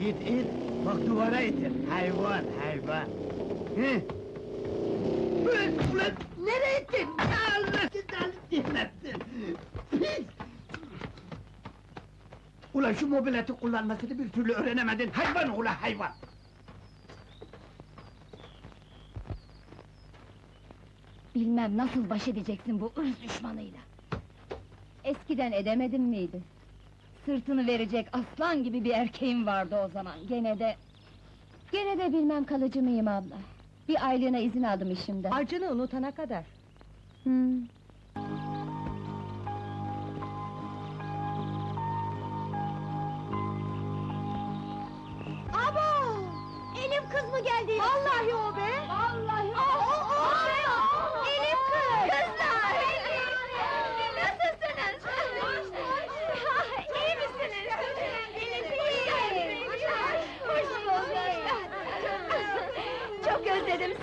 it it. Bak duvara itir. Hayvan hayvan. Hı? Ulan, ulan nereye ittin? Allah sizden dinlesin. Pis! Ulan şu mobileti kullanmasını bir türlü öğrenemedin. Hayvan ulan hayvan. Bilmem nasıl baş edeceksin bu ırz düşmanıyla. Eskiden edemedin miydi? Sırtını verecek aslan gibi bir erkeğim vardı o zaman. Gene de... Gene de bilmem kalıcı mıyım abla. Bir aylığına izin aldım işimden. Acını unutana kadar. Hmm. Abo! Elif kız mı geldi? Vallahi o be! Vallahi o! O, o!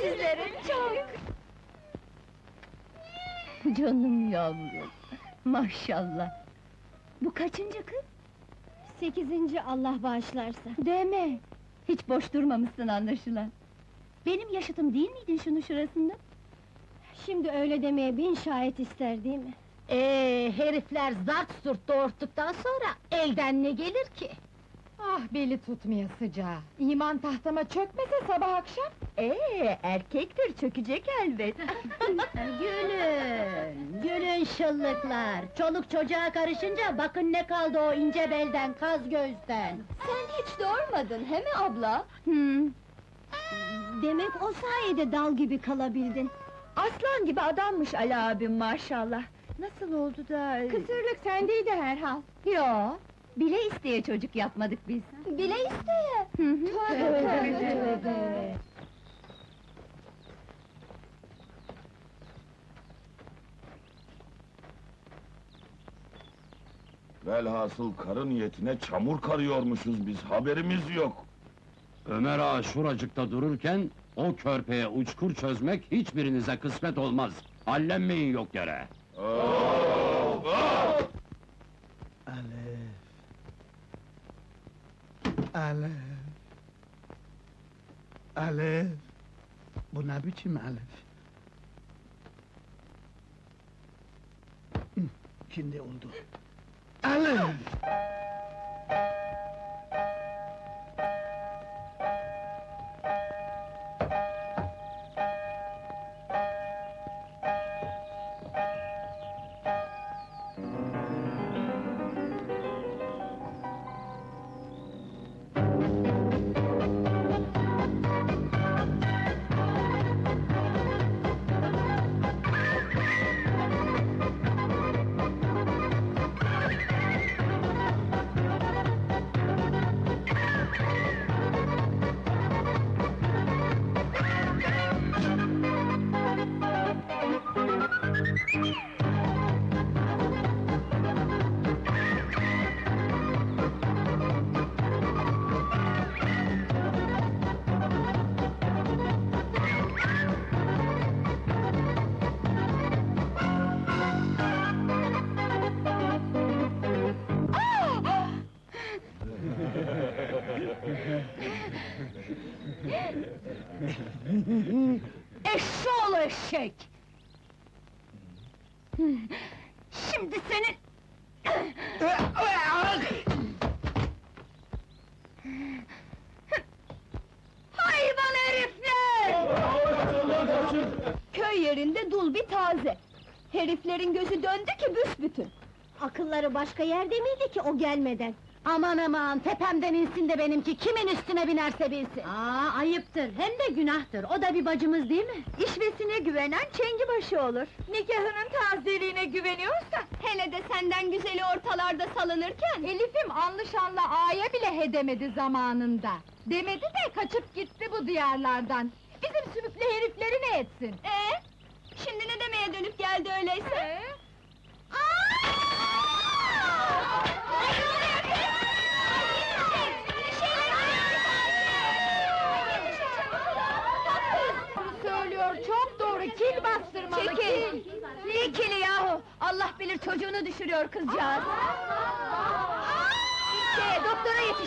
Sizleri, çok! Canım yavrum, maşallah! Bu kaçıncı kız? Sekizinci Allah bağışlarsa. Deme! Hiç boş durmamışsın anlaşılan. Benim yaşıtım değil miydin şunun şurasında? Şimdi öyle demeye bin şahit ister değil mi? Ee, herifler zart surt doğurttuktan sonra elden ne gelir ki? Ah beli tutmaya sıcağı. İman tahtama çökmese sabah akşam. Ee, erkektir, çökecek elbet. Gülün, gülün şıllıklar. Çoluk çocuğa karışınca bakın ne kaldı o ince belden, kaz gözden. Sen hiç doğurmadın, he mi abla? Hmm. Demek o sayede dal gibi kalabildin. Aslan gibi adammış Ali abim maşallah. Nasıl oldu da... Kısırlık sendeydi herhal. Yo, bile isteye çocuk yapmadık biz. Bile isteye. Hı hı. Tövbe, tövbe. Velhasıl karı niyetine çamur karıyormuşuz biz, haberimiz yok. Ömer ağa şuracıkta dururken, o körpeye uçkur çözmek hiçbirinize kısmet olmaz. Hallenmeyin yok yere. Alef. Alef. Alef. Bu ne biçim Alef? Hı, Şimdi oldu. Alef! Eşşoğlu eşek! Şimdi senin... Hayvan herifler! Köy yerinde dul bir taze. Heriflerin gözü döndü ki büsbütün. Akılları başka yerde miydi ki o gelmeden? Aman aman, tepemden insin de benimki, kimin üstüne binerse binsin. Aa, ayıptır, hem de günahtır, o da bir bacımız değil mi? İşvesine güvenen çengi başı olur. Nikahının tazeliğine güveniyorsa, hele de senden güzeli ortalarda salınırken... Elif'im anlaşanla ağaya bile hedemedi zamanında. Demedi de kaçıp gitti bu diyarlardan. Bizim sümüklü herifleri ne etsin? Ee, şimdi ne demeye dönüp geldi öyleyse? Söylüyor Allah bilir çocuğunu düşürüyor kızcağız! İşte, doktora yetiş!